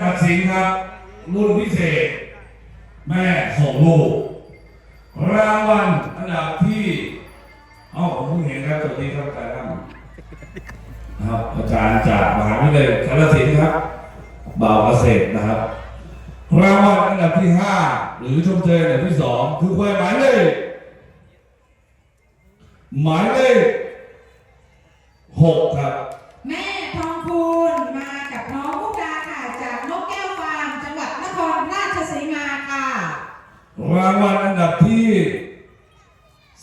ตัดสินครับรุ่นพิเศษ แม่ส่งลูกรางวัลอันดับที่เอ้าผมเพิ่งเห็นครับสวัสดีครับอาจารย์ครับครับอาจารย์จากมหาวิทยาลัยกาฬสินธุ์ครับบ่าวเกษตรนะครับรางวัลอันดับที่ห้าหรือชมเชยอันดับที่สองคือควายหมายเลขหมายเลขหกครับ แม่ รางวัลอันดับที่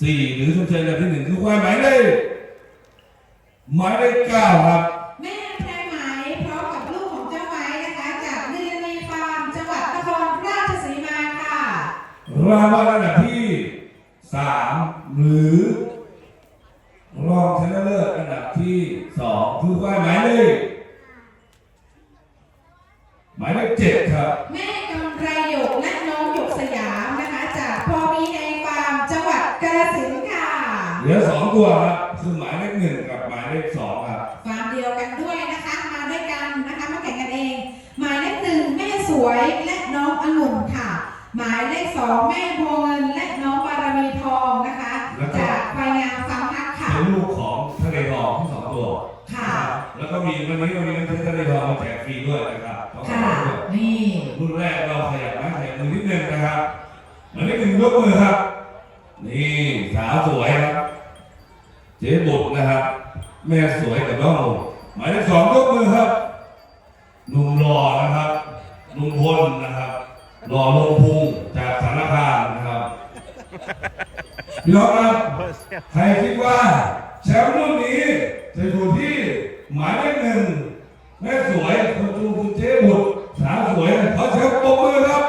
สี่หรือชมเชยอันดับที่หนึ่งคือควายหมายเลขหมายเลขเก้าครับแม่แพรไหมพร้อมกับลูกของเจ้าไม้นะคะ จากลีลานีฟาร์มจังหวัดนครราชสีมาค่ะรางวัลอันดับที่สามหรือรองชนะเลิศอันดับที่สองคือควายหมายเลขหมายเลขเจ็ดครับแม่ เหลือสองตัวครับคือหมายเลขหนึ่งกับหมายเลขสองครับฟาร์มเดียวกันด้วยนะคะ มาด้วยกันนะคะมาแข่งกันเอง หมายเลขหนึ่งแม่สวยและน้ององุ่นค่ะ หมายเลขสองแม่พวงเงินและน้องบารมีทองนะคะ จากไฟงามฟาร์มฮักค่ะ เป็นลูกของทะเลทองทั้งสองตัวค่ะ แล้วก็มีวันนี้วันนี้น้ำเพชรทะเลทองมาแจกฟรีด้วยนะครับต้องขอบค่ะคุณด้วยนี่รุ่นแรกเราขยับไม้ขยับมือนิดนึงนะครับหมายเลขหนึ่งยกมือครับ นี่สาวสวยครับเจ๊บุตรนะครับ แม่สวยกับน้องหนุ่มหมายเลขสองยกมือครับหนุ่มหล่อนะครับหนุ่มพลนะครับหล่อลงพุงจากสารคามนะครับพี่น้องครับใครคิดว่าแชมป์รุ่นนี้จะอยู่ที่หมายเลขหนึ่งแม่สวยคนจูคุณเจ๊บุตรสาวสวยขอเสียงปรบมือครับ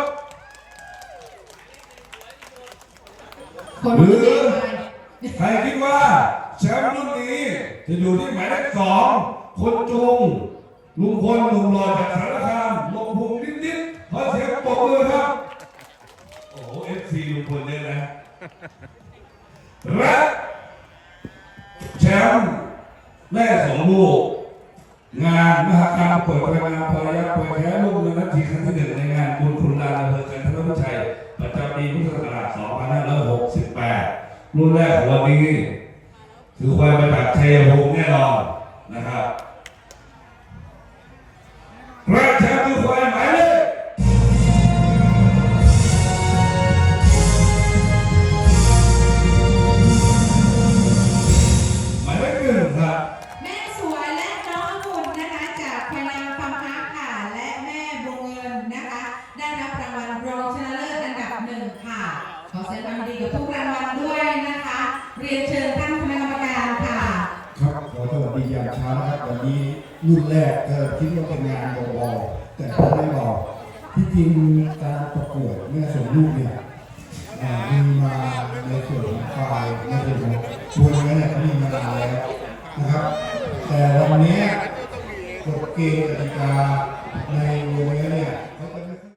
คนที่เก่งเลยใครคิดว่า แชมป์รุ่นนี้จะอยู่ที่หมายเลขสองคนจงลุงพลหนุ่มหล่อจากสารคามลงพุงนิดๆขอเสียงปรบมือครับ โอ้โหเอฟซีลุงพลเนี่ยนะและแชมป์แม่สองลูกงานมหกรรมเปิดพลังงานพลยักษ์เปิดแท้ลูกเมืองนาทีครั้งที่หนึ่งในงานบุญคุณลานอำเภอกันทรวิชัยประจำปีพุทธศักราช2568 รุ่นแรกของวันนี้ ถือว่ามาจากชัยภูมิแน่นอนนะครับและแชมป์คือควายหมายเลขหมายเลขหนึ่งครับแม่สวยและน้องอุ่นนะคะจากไฟงามฟาร์มฮักค่ะและแม่บวงเงินนะคะ ได้รับรางวัลรองชนะเลิศอันดับหนึ่งค่ะ ขอแสดงความยินดีกับทุกรางวัลด้วยนะคะ เรียนเชิญท่านคณะกรรมการค่ะ ครับขอสวัสดียามเช้า นะครับวันนี้รุ่นแรกเธอคิดว่าเป็นงานบอแต่พอไม่บอกที่จริงการประกวดเม่ส่งลูกเนี่ยมีมาในส่วนของฝ่ายในส่วนของชวนนั้นเนี่ยมีมานานแล้วนะครับ แต่วันนี้กฎเกณฑ์กติกาใน